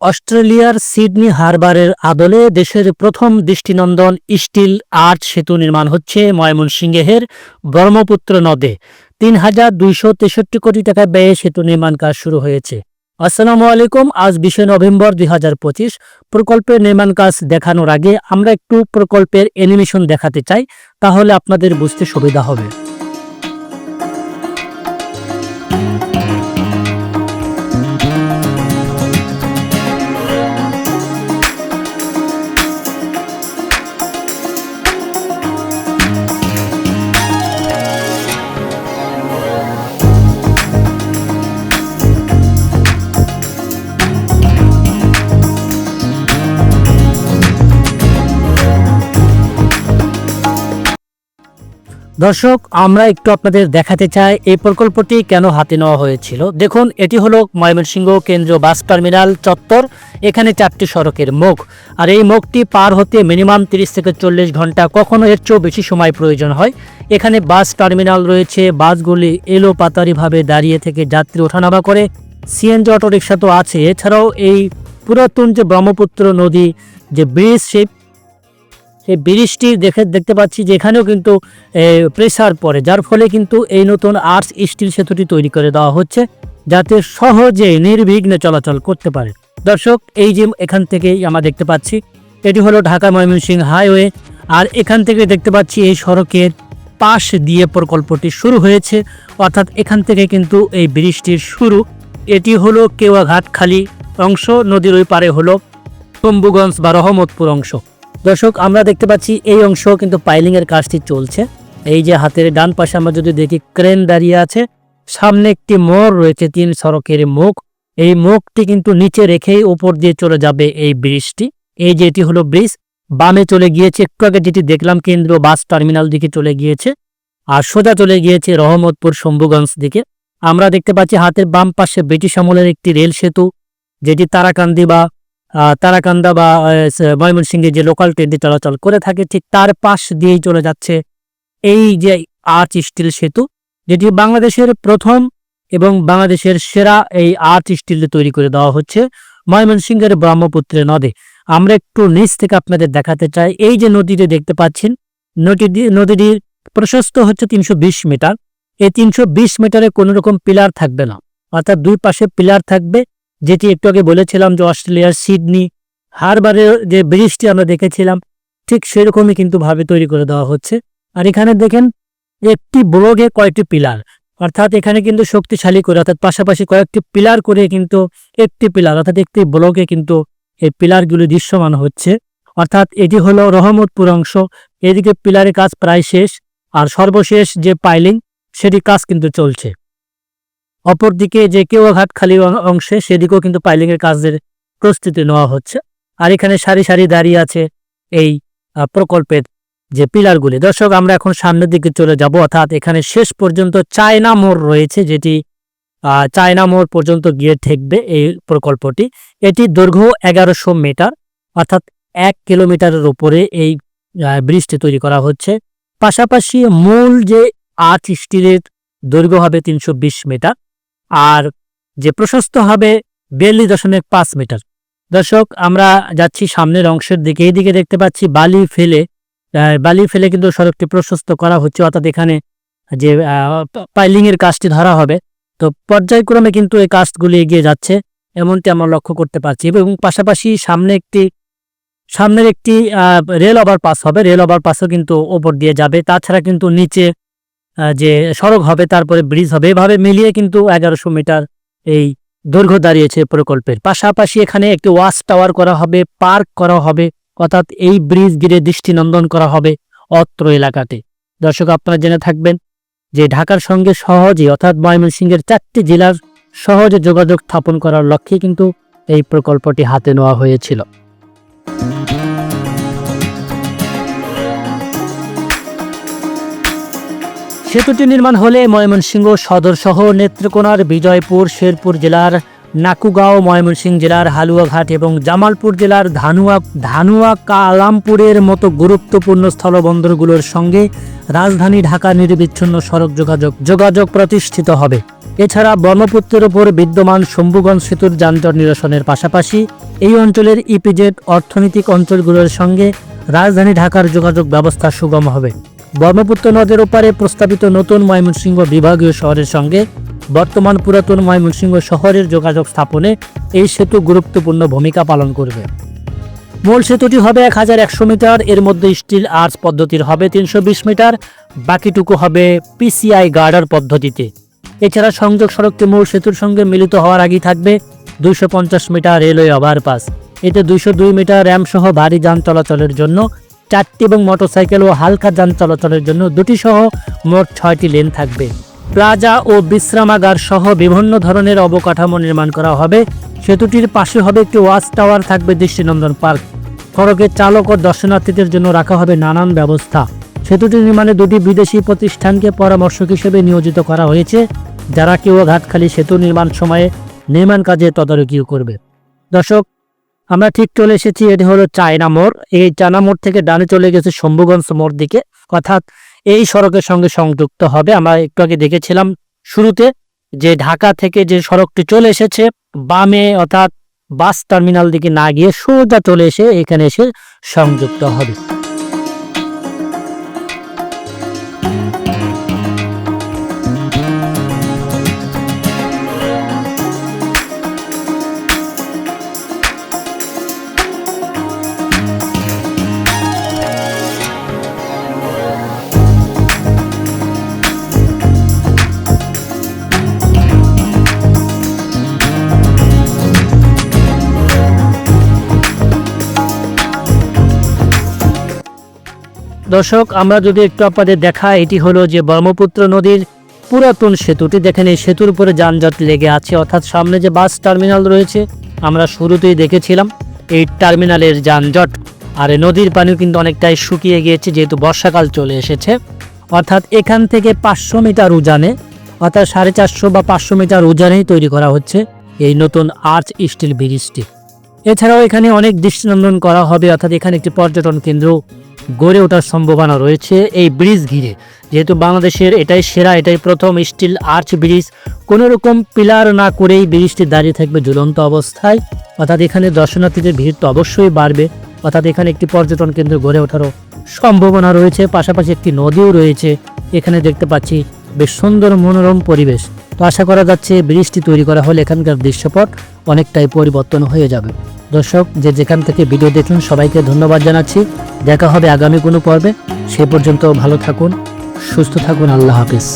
অস্ট্রেলিয়ার সিডনি হারবারের আদলে দেশের প্রথম দৃষ্টিনন্দন স্টিল আর্ট সেতু নির্মাণ হচ্ছে ময়মনসিংহের ব্রহ্মপুত্র নদে। তিন হাজার দুইশো তেষট্টি কোটি টাকা ব্যয়ে সেতু নির্মাণ কাজ শুরু হয়েছে। আসসালামু আলাইকুম, আজ বিশে নভেম্বর দুই হাজার পঁচিশ। প্রকল্পের নির্মাণ কাজ দেখানোর আগে আমরা একটু প্রকল্পের অ্যানিমেশন দেখাতে চাই, তাহলে আপনাদের বুঝতে সুবিধা হবে। দর্শক, আমরা একটু আপনাদের দেখাতে চাই এই প্রকল্পটি কেন হাতে নেওয়া হয়েছিল। দেখুন, এটি হলো ময়মনসিংহ কেন্দ্রীয় বাস টার্মিনাল চত্বর, এখানে চারটি সড়কের মুখ। আর এই মুখটি পার হতে মিনিমাম তিরিশ থেকে চল্লিশ ঘণ্টা, কখনো এর চেয়েও বেশি সময় প্রয়োজন হয়। এখানে বাস টার্মিনাল রয়েছে, বাসগুলি এলো পাতারিভাবে দাঁড়িয়ে থেকে যাত্রী ওঠানামা করে। সিএনজি অটোরিকশা তো আছে। এছাড়াও এই পুরাতন যে ব্রহ্মপুত্র নদী, যে ব্রিজ, সেই সেই ব্রিজটি দেখে দেখতে পাচ্ছি যে এখানেও কিন্তু প্রেসার পড়ে, যার ফলে কিন্তু এই নতুন আর্টস স্টিল সেতুটি তৈরি করে দেওয়া হচ্ছে, যাতে সহজে নির্বিঘ্নে চলাচল করতে পারে। দর্শক, এই যে এখান থেকেই আমরা দেখতে পাচ্ছি, এটি হলো ঢাকা ময়মনসিংহ হাইওয়ে, আর এখান থেকে দেখতে পাচ্ছি এই সড়কের পাশ দিয়ে প্রকল্পটি শুরু হয়েছে, অর্থাৎ এখান থেকে কিন্তু এই ব্রিজটির শুরু। এটি হলো কেওয়াঘাট খালি অংশ, নদীর ওই পারে হলো তম্বুগঞ্জ বা রহমতপুর অংশ। দর্শক, আমরা দেখতে পাচ্ছি এই অংশ কিন্তু পাইলিং এর কাজটি চলছে। এই যে হাতের ডান পাশে আমরা যদি দেখি, ক্রেন দাঁড়িয়ে আছে। সামনে একটি মোড় রয়েছে, তিন সড়কের মুখ। এই মুখটি কিন্তু নিচে রেখেই উপর দিয়ে চলে যাবে এই ব্রিজটি। এই যে এটি হলো ব্রিজ, বামে চলে গিয়েছে, একটু আগে যেটি দেখলাম কেন্দ্র বাস টার্মিনাল দিকে চলে গিয়েছে আর সোজা চলে গিয়েছে রহমতপুর শম্ভুগঞ্জ দিকে। আমরা দেখতে পাচ্ছি হাতের বাম পাশে ব্রিটিশ আমলের একটি রেল সেতু, যেটি তারাকান্দি বা তারাকান্দা বা ময়মনসিংহে যে লোকাল ট্রেন দিয়ে চলাচল করে থাকে, ঠিক তার পাশ দিয়েই চলে যাচ্ছে এই যে আর্চ স্টিল সেতু, যেটি বাংলাদেশের প্রথম এবং বাংলাদেশের সেরা এই আর্চ স্টিল তৈরি করে দেওয়া হচ্ছে ময়মনসিংহের ব্রহ্মপুত্রের নদে। আমরা একটু নিচ থেকে আপনাদের দেখাতে চাই। এই যে নদীটি দেখতে পাচ্ছেন, নদীটি নদীটির প্রশস্ত হচ্ছে তিনশো বিশ মিটার। এই তিনশো বিশ মিটারে কোনো রকম পিলার থাকবে না, অর্থাৎ দুই পাশে পিলার থাকবে। যেটি একটু আগে বলেছিলাম যে অস্ট্রেলিয়ার সিডনি হারবারের যে ব্রিজটি আমরা দেখেছিলাম, ঠিক সেরকমই কিন্তু ভাবে তৈরি করে দেওয়া হচ্ছে। আর এখানে দেখেন, একটি ব্লগে কয়েকটি পিলার, অর্থাৎ এখানে কিন্তু শক্তিশালী করে, অর্থাৎ পাশাপাশি কয়েকটি পিলার করে কিন্তু একটি পিলার, অর্থাৎ একটি ব্লকে কিন্তু এই পিলারগুলি দৃশ্যমান হচ্ছে। অর্থাৎ এটি হলো রহমতপুর অংশ, এদিকে পিলারের কাজ প্রায় শেষ, আর সর্বশেষ যে পাইলিং সেটি কাজ কিন্তু চলছে। অপরদিকে যে কেওয়াঘাট খালি অংশে সেদিকেও কিন্তু পাইলিং এর কাজের প্রস্তুতি নেওয়া হচ্ছে। আর এখানে সারি সারি দাঁড়িয়ে আছে এই প্রকল্পের যে পিলারগুলি। দর্শক, আমরা এখন সামনের দিকে চলে যাব। অর্থাৎ এখানে শেষ পর্যন্ত চায়না মোড় রয়েছে, যেটি চায়না মোড় পর্যন্ত গিয়ে ঠেকবে এই প্রকল্পটি। এটি দৈর্ঘ্য এগারোশো মিটার, অর্থাৎ এক কিলোমিটারের উপরে এই ব্রিজটি তৈরি করা হচ্ছে। পাশাপাশি মূল যে আর্চ স্টিলের দৈর্ঘ্য হবে তিনশো বিশ মিটার। আর যে প্রশস্ত হবে বিয়াল্লিশ দশমিক পাঁচ মিটার। দর্শক, আমরা যাচ্ছি সামনের অংশের দিকে। এইদিকে দেখতে পাচ্ছি বালি ফেলে বালি ফেলে কিন্তু সড়কটি প্রশস্ত করা হচ্ছে। অর্থাৎ এখানে যে পাইলিং এর কাজটি ধরা হবে। তো পর্যায়ক্রমে কিন্তু এই কাজগুলি এগিয়ে যাচ্ছে, এমনটি আমরা লক্ষ্য করতে পারছি। এবং পাশাপাশি সামনে একটি, সামনের একটি রেল ওভারপাস হবে। রেল ওভারপাসও কিন্তু ওপর দিয়ে যাবে। তাছাড়া কিন্তু নিচে যে সড়ক হবে, তারপরে ব্রিজ হবে, এভাবে মিলিয়ে কিন্তু এগারোশো মিটার এই দৈর্ঘ্য দাঁড়িয়েছে প্রকল্পের। পাশাপাশি এখানে একটি ওয়াচ টাওয়ার করা হবে, পার্ক করা হবে, অর্থাৎ এই ব্রিজ ঘিরে দৃষ্টিনন্দন করা হবে অত্র এলাকাতে। দর্শক, আপনারা জেনে থাকবেন যে ঢাকার সঙ্গে সহজে, অর্থাৎ ময়মনসিংহের চারটি জেলার সহজে যোগাযোগ স্থাপন করার লক্ষ্যে কিন্তু এই প্রকল্পটি হাতে নেওয়া হয়েছিল। সেতুটি নির্মাণ হলে ময়মনসিংহ সদর সহ নেত্রকোনার বিজয়পুর, শেরপুর জেলার নাকুগাঁও, ময়মনসিংহ জেলার হালুয়াঘাট এবং জামালপুর জেলার ধানুয়া ধানুয়া কালামপুরের মতো গুরুত্বপূর্ণ স্থলবন্দরগুলোর সঙ্গে রাজধানী ঢাকা নিরবিচ্ছিন্ন সড়ক যোগাযোগ যোগাযোগ প্রতিষ্ঠিত হবে। এছাড়া ব্রহ্মপুত্রের ওপর বিদ্যমান শম্ভুগঞ্জ সেতুর যানজট নিরসনের পাশাপাশি এই অঞ্চলের ইপিজেড অর্থনৈতিক অঞ্চলগুলোর সঙ্গে রাজধানী ঢাকার যোগাযোগ ব্যবস্থা সুগম হবে। ব্রহ্মপুত্র নদের ওপারে প্রস্তাবিত নতুন ময়মনসিংহ বিভাগীয় শহরের সঙ্গে বর্তমান পুরাতন ময়মনসিংহ শহরের যোগাযোগ স্থাপনে এই সেতু গুরুত্বপূর্ণ ভূমিকা পালন করবে। মূল সেতুটি হবে এক হাজার একশো মিটার, এর মধ্যে স্টিল আর্চ পদ্ধতির হবে তিনশো বিশ মিটার, বাকিটুকু হবে পিসিআই গার্ডার পদ্ধতিতে। এছাড়া সংযোগ সড়কটি মূল সেতুর সঙ্গে মিলিত হওয়ার আগেই থাকবে দুইশো পঞ্চাশ মিটার রেলওয়ে ওভারপাস। এতে দুইশো দুই মিটার র্যাম সহ ভারী যান চলাচলের জন্য চারটি এবং মোটরসাইকেল ও হালকা যান চলাচলের জন্য দুটি সহ মোট ছয়টি লেন থাকবে। প্লাজা ও বিশ্রামাগার সহ বিভিন্ন ধরনের অবকাঠামো নির্মাণ করা হবে। সেতুটির পাশে হবে একটি ওয়াচ টাওয়ার থাকবে দৃষ্টিনন্দন পার্ক। সড়কের চালক ও দর্শনার্থীদের জন্য রাখা হবে নানান ব্যবস্থা। সেতুটি নির্মাণে দুটি বিদেশি প্রতিষ্ঠানকে পরামর্শক হিসেবে নিয়োজিত করা হয়েছে, যারা কেউ ঘাটখালি সেতু নির্মাণ সময়ে নির্মাণ কাজে তদারকিও করবে। দর্শক আমরা ঠিক চলে এসেছি, এটি হলো চায়না মোড়। এই চায়না মোড় থেকে ডানে চলে গেছে শম্ভুগঞ্জ মোড় দিকে। অর্থাৎ এই সড়কের সঙ্গে সংযুক্ত হবে। আমরা একটু আগে দেখেছিলাম শুরুতে যে ঢাকা থেকে যে সড়কটি চলে এসেছে, বামে অর্থাৎ বাস টার্মিনাল দিকে না গিয়ে সোজা চলে এসে এখানে এসে সংযুক্ত হবে। দর্শক, আমরা যদি একটু আপনাদের দেখা এটি হলো যে ব্রহ্মপুত্র নদীর পুরাতন সেতুটি। দেখেন, এই সেতুর উপরে যানজট লেগে আছে, অর্থাৎ সামনে যে বাস টার্মিনাল রয়েছে, আমরা শুরুতেই দেখেছিলাম এই টার্মিনালের যানজট। আর নদীর পানিও কিন্তু অনেকটাই শুকিয়ে গিয়েছে, যেহেতু বর্ষাকাল চলে এসেছে। অর্থাৎ এখান থেকে পাঁচশো মিটার উজানে, অর্থাৎ সাড়ে চারশো বা পাঁচশো মিটার উজানেই তৈরি করা হচ্ছে এই নতুন আর্চ স্টিল ব্রিজটি। এছাড়াও এখানে অনেক দৃষ্টিনন্দন করা হবে, অর্থাৎ এখানে একটি পর্যটন কেন্দ্র গড়ে ওঠার সম্ভাবনা রয়েছে এই ব্রিজ ঘিরে। যেহেতু বাংলাদেশের এটাই সেরা, এটাই প্রথম স্টিল আর্চ ব্রিজ, কোনো রকম পিলার না করেই ব্রিজটি দাঁড়িয়ে থাকবে ঝুলন্ত অবস্থায়। অর্থাৎ এখানে দর্শনার্থীদের ভিড় তো অবশ্যই বাড়বে। অর্থাৎ এখানে একটি পর্যটন কেন্দ্র গড়ে ওঠারও সম্ভাবনা রয়েছে। পাশাপাশি একটি নদীও রয়েছে। এখানে দেখতে পাচ্ছি বেশ সুন্দর মনোরম পরিবেশ। তো আশা করা যাচ্ছে ব্রিজটি তৈরি করা হলে এখানকার দৃশ্যপট অনেকটাই পরিবর্তন হয়ে যাবে। দর্শক, যে যেখান থেকে ভিডিও দেখুন সবাইকে ধন্যবাদ জানাচ্ছি। দেখা হবে আগামী কোনো পর্বে। সে পর্যন্ত ভালো থাকুন, সুস্থ থাকুন, আল্লাহ হাফিজ।